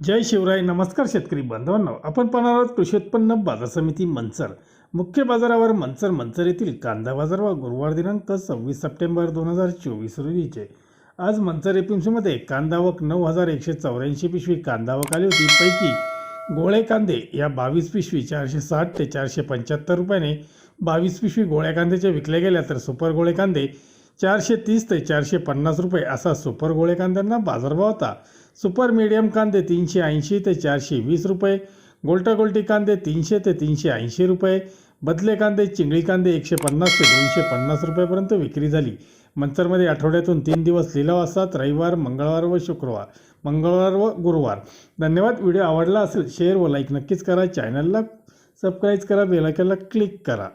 जय शिवराय नमस्कार शेतकरी बांधवांनो. आपण पाहणार आहोत कृषी उत्पन्न बाजार समिती मंचर. मुख्य बाजारावर मंचर मंचर येथील कांदा बाजार व गुरुवार दिनांक सव्वीस सप्टेंबर दोन हजार चोवीस रोजीचे. आज मंचर एपीएमसीमध्ये कांदावक नऊ हजार एकशे चौऱ्याऐंशी पिशवी कांदावक आली होती. पैकी गोळे कांदे या बावीस पिशवी चारशे साठ ते चारशे पंच्याहत्तर रुपयाने बावीस पिशवी गोळ्या कांद्याच्या विकल्या गेल्या तर सुपर गोळे कांदे चारशे तीस ते चारशे पन्नास रुपये असा सुपर गोळे कांद्यांना बाजारभाव होता. सुपर मीडियम कांदे तीनशे ऐंशी ते चारशे वीस रुपये गोल्टा गोल्टी कांदे तीनशे ते तीनशे ऐंशी रुपये बदले कांदे चिंगळी कांदे एकशे पन्नास ते दोनशे पन्नास रुपयापर्यंत विक्री झाली. मंचरमध्ये आठवड्यातून तीन दिवस लिलाव असतात रविवार मंगळवार व शुक्रवार मंगळवार व गुरुवार. धन्यवाद व्हिडिओ आवडला असेल शेअर व लाईक नक्कीच करा. चॅनलला सबस्क्राईब करा बेलायकनला क्लिक करा.